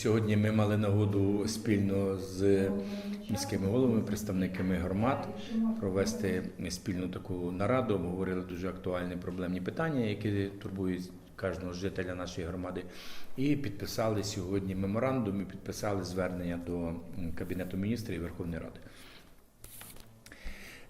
Сьогодні ми мали нагоду спільно з міськими головами, представниками громад провести спільну таку нараду. Обговорили дуже актуальні проблемні питання, які турбують кожного жителя нашої громади. І підписали сьогодні меморандум і підписали звернення до Кабінету міністрів і Верховної Ради.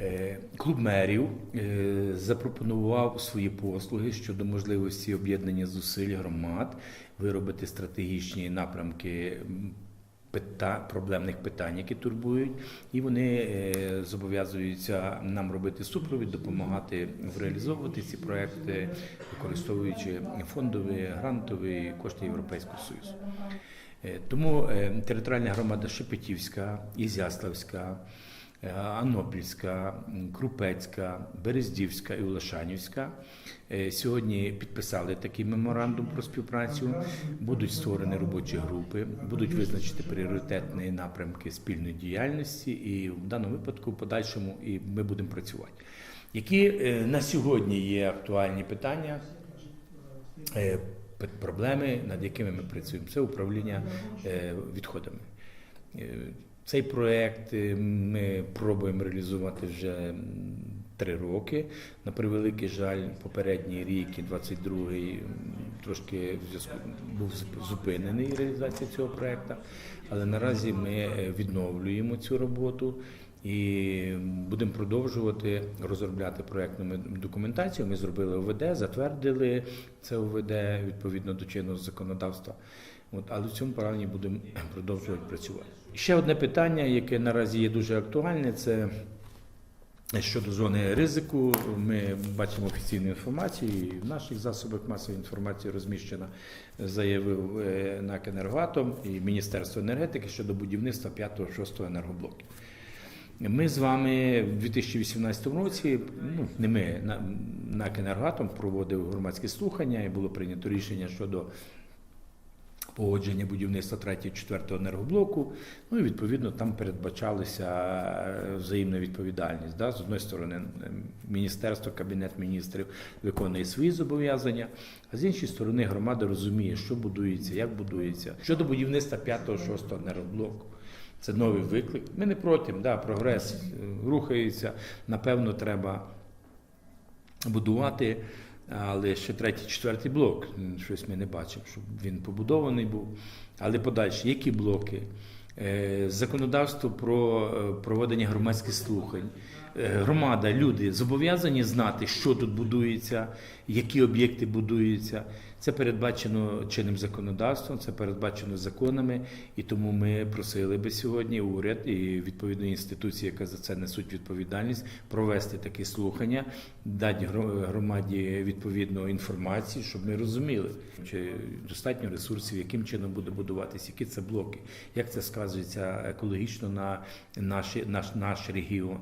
Е, Клуб мерів е, запропонував свої послуги щодо можливості об'єднання зусиль громад, виробити стратегічні напрямки проблемних питань, які турбують, і вони е, зобов'язуються нам робити супровід, допомагати реалізовувати ці проекти, використовуючи фондові, грантові кошти Європейського Союзу. Тому територіальна громада Шепетівська, Ізяславська, Анопільська, Крупецька, Берездівська і Улашанівська е, сьогодні підписали такий меморандум про співпрацю. Будуть створені робочі групи, будуть визначити пріоритетні напрямки спільної діяльності, і в даному випадку, в подальшому, і ми будемо працювати. Які е, на сьогодні є актуальні питання? е, проблеми, над якими ми працюємо. Це управління е, відходами. Цей проект е, ми пробуємо реалізувати вже три роки. На превеликий жаль, попередній рік і 22-й трошки був зупинений реалізація цього проекту, але наразі ми е, відновлюємо цю роботу. І будемо продовжувати розробляти проектну документацію. Ми зробили ОВД, затвердили це ОВД відповідно до чинного законодавства. От, але в цьому плані будемо продовжувати працювати. Ще одне питання, яке наразі є дуже актуальне, це щодо зони ризику. Ми бачимо офіційну інформацію, і в наших засобах масової інформації розміщена, заявив е, НАК «Енергоатом» і Міністерство енергетики щодо будівництва 5-6 енергоблоків. Ми з вами в 2018 році, ну не ми, НАК «Енергоатом» проводив громадські слухання і було прийнято рішення щодо погодження будівництва 3-4 енергоблоку. Ну і відповідно там передбачалася е, взаємна відповідальність. Да? З одної сторони, міністерство, кабінет міністрів виконує свої зобов'язання, а з іншої сторони, громада розуміє, що будується, як будується. Щодо будівництва 5-6 енергоблоку. Це новий виклик. Ми не проти, да, прогрес е, рухається. Напевно, треба будувати, але ще третій, четвертий блок. Щось ми не бачимо, щоб він побудований був. Але подальше, які блоки? Е, Законодавство про е, проведення громадських слухань. Е, Громада, люди зобов'язані знати, що тут будується, які об'єкти будуються. Це передбачено чинним законодавством, це передбачено законами, і тому ми просили би сьогодні уряд і відповідні інституції, яка за це несуть відповідальність, провести такі слухання, дати громаді відповідну інформацію, щоб ми розуміли, чи достатньо ресурсів, яким чином буде будуватися, які це блоки, як це сказується екологічно на наші, наш, наш регіон.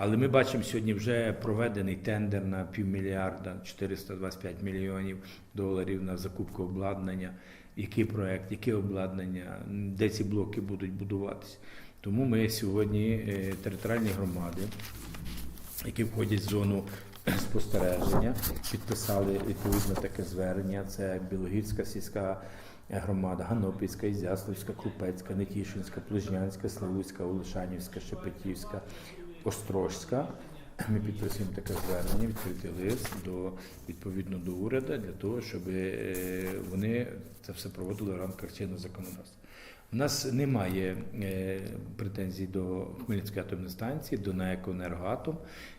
Але ми бачимо сьогодні вже проведений тендер на півмільярда 425 мільйонів доларів на закупку обладнання. Який проект, яке обладнання, де ці блоки будуть будуватися. Тому ми сьогодні е, територіальні громади, які входять в зону спостереження, підписали відповідно таке звернення. Це Білогірська сільська громада, Ганопільська, Ізяславська, Крупецька, Нетішинська, Плужнянська, Славутська, Олешанівська, Шепетівська, Острожська. Ми підписуємо таке звернення, відкритий лист до відповідно до уряду для того, щоб е, вони це все проводили в рамках чинного законодавства. У нас немає е, претензій до Хмельницької атомної станції, до НАЕК «Енергоатом».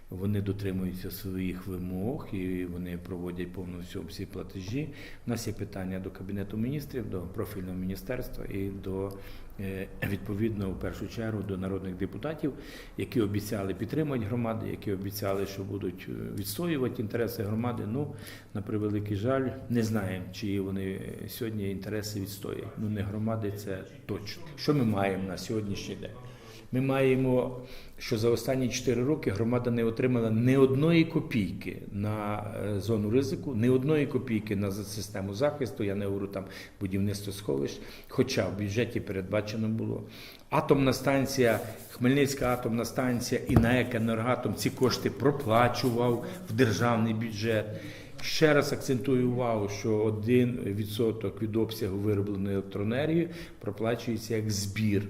Вони дотримуються своїх вимог і вони проводять повну всю всі платежі. У нас є питання до Кабінету міністрів, до профільного міністерства і до е, відповідно в першу чергу до народних депутатів, які обіцяли підтримати громади, які обіцяли, що будуть е, відстоювати інтереси громади. Ну на превеликий жаль, не знаємо, чиї вони е, сьогодні інтереси відстоюють. Ну не громади, це точно. Що ми маємо на сьогоднішній день? Ми маємо, що за останні 4 роки громада не отримала ні одної копійки на е, зону ризику, ні одної копійки на систему захисту. Я не говорю там будівництво сховищ, хоча в бюджеті передбачено було. Атомна станція, Хмельницька атомна станція і НАЕК «Енергоатом» ці кошти проплачував в державний бюджет. Ще раз акцентую увагу, що 1% від обсягу виробленої електроенергії проплачується як збір,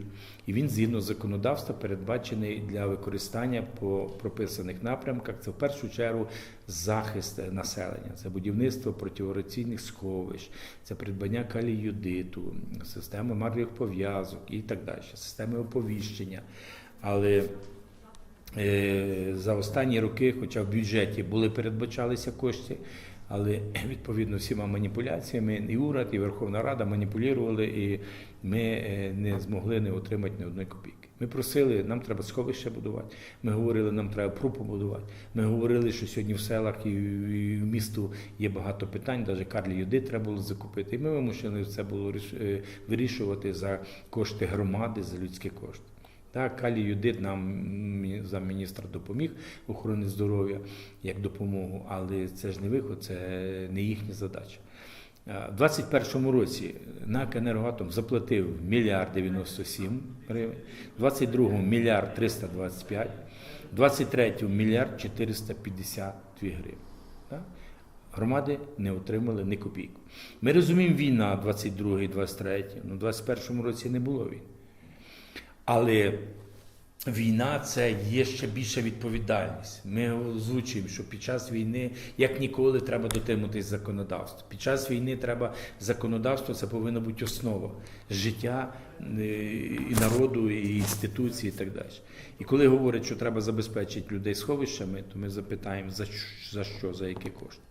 і він згідно законодавства передбачений для використання по прописаних напрямках. Це в першу чергу захист населення, це будівництво противораційних сховищ, це придбання каліюдиту, системи марльових пов'язок і так далі, системи оповіщення. Але за останні роки, хоча в бюджеті були передбачалися кошти, але відповідно всіма маніпуляціями і уряд, і Верховна Рада маніпулювали, і ми е, не змогли не отримати ні одної копійки. Ми просили, нам треба сховище будувати. Ми говорили, нам треба пру побудувати. Ми говорили, що сьогодні в селах і і в місту є багато питань, навіть карлі юди треба було закупити. І ми вимушені це було е, вирішувати за кошти громади, за людські кошти. Так, Калій Юдит нам мі- замміністра допоміг в охороні здоров'я як допомогу, але це ж не виход, це не їхня задача. У 2021 році НАК «Енергоатом» заплатив мільярд 97 гривень, в 22 мільярд 325, в 23 мільярд 452 гривень. Громади не отримали ні копійку. Ми розуміємо, війна 22 і 23, ну, в 21 році не було війни. Але війна це є ще більша відповідальність. Ми озвучуємо, що під час війни, як ніколи, треба дотримуватись законодавства. Під час війни треба законодавство, це повинна бути основа життя е, і народу, і інституції, і так далі. І коли говорять, що треба забезпечити людей сховищами, то ми запитаємо, за що, за які кошти.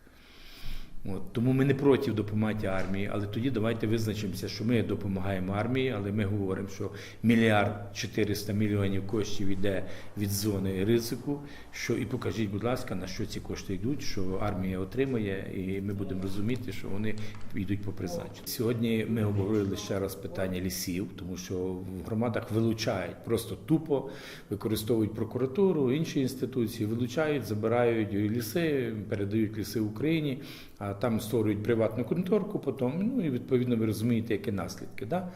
От, тому ми не проти допомагати армії, але тоді давайте визначимося, що ми допомагаємо армії, але ми говоримо, що мільярд 400 мільйонів коштів йде від зони ризику. Що і покажіть, будь ласка, на що ці кошти йдуть, що армія отримає, і ми будемо розуміти, що вони йдуть по призначенню. Сьогодні ми обговорили ще раз питання лісів, тому що в громадах вилучають просто тупо використовують прокуратуру, інші інституції, вилучають, забирають ліси, передають ліси Україні, а там створюють приватну конторку, потім ну і відповідно ви розумієте, які наслідки. Да?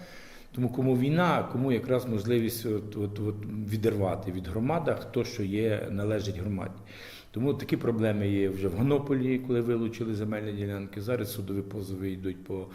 Тому кому війна, кому якраз можливість от, от, от відірвати від громади, хто що є, належить громаді. Тому такі проблеми є вже в Гонополі, коли вилучили земельні ділянки. Зараз судові позови йдуть по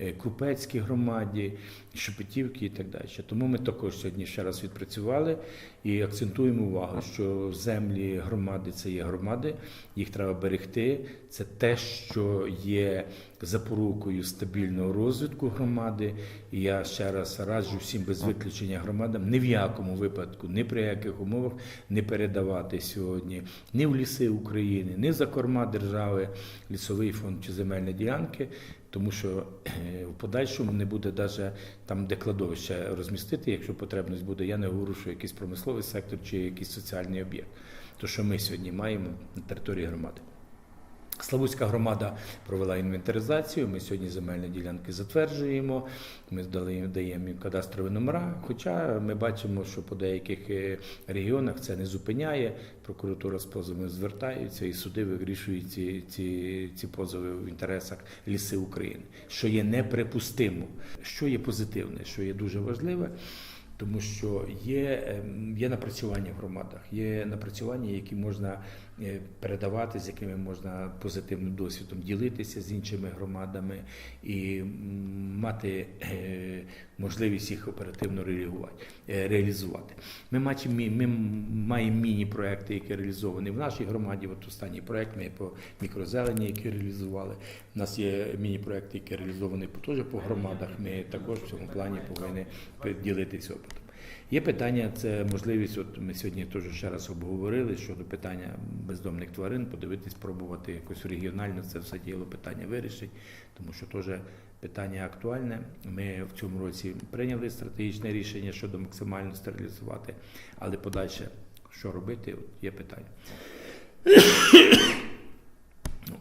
е, Крупецькій громаді, Шепетівки і так далі. Тому ми також сьогодні ще раз відпрацювали і акцентуємо увагу, що землі громади це є громади, їх треба берегти. Це те, що є запорукою стабільного розвитку громади. І я ще раз раджу всім без виключення громадам ні в якому випадку, ні при яких умовах не передавати сьогодні ні в ліси України, ні за корма держави, лісовий фонд чи земельні ділянки. Тому що е, в подальшому не буде навіть там, де кладовище розмістити, якщо потребність буде. Я не говорю, що якийсь промисловий сектор чи якийсь соціальний об'єкт. То, що ми сьогодні маємо на території громади. Славутська громада провела інвентаризацію. Ми сьогодні земельні ділянки затверджуємо. Ми даємо їм кадастрові номера. Хоча ми бачимо, що по деяких е, регіонах це не зупиняє. Прокуратура з позовами звертаються і суди вирішують ці, ці, ці позови в інтересах ліси України, що є неприпустимо, що є позитивне, що є дуже важливе. Тому що є, ем, є напрацювання в громадах, є напрацювання, які можна передавати, з якими можна позитивним досвідом ділитися з іншими громадами і мати е, можливість їх оперативно реалізувати. е. Ми, маємо міні-проекти, які реалізовані в нашій громаді. От останній проект ми по мікрозелені, які реалізували. У нас є міні-проекти, які реалізовані по громадах. Ми також в цьому плані повинні ділитися опитом. Є питання, це можливість. От ми сьогодні теж ще раз обговорили щодо питання бездомних тварин, подивитись, пробувати якось регіонально це все діло питання вирішить, тому що теж питання актуальне. Ми в цьому році прийняли стратегічне рішення щодо максимально стерилізувати, але подальше що робити, от є питання. Ну,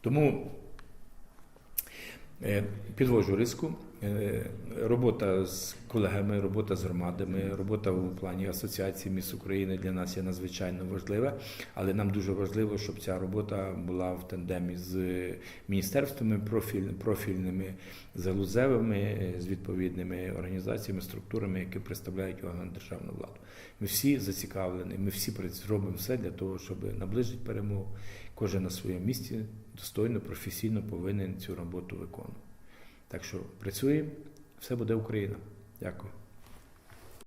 Тому Підвожу риску. Е, Робота з колегами, робота з громадами, робота у плані асоціації міст України для нас є надзвичайно важлива, але нам дуже важливо, щоб ця робота була в тандемі з міністерствами профіль- профільними, з галузевими, е, з відповідними організаціями, структурами, які представляють органи державної влади. Ми всі зацікавлені, ми всі прац- робимо все для того, щоб наближити перемогу. Кожен на своєму місці достойно, професійно повинен цю роботу виконувати. Так що працюємо, все буде Україна. Дякую.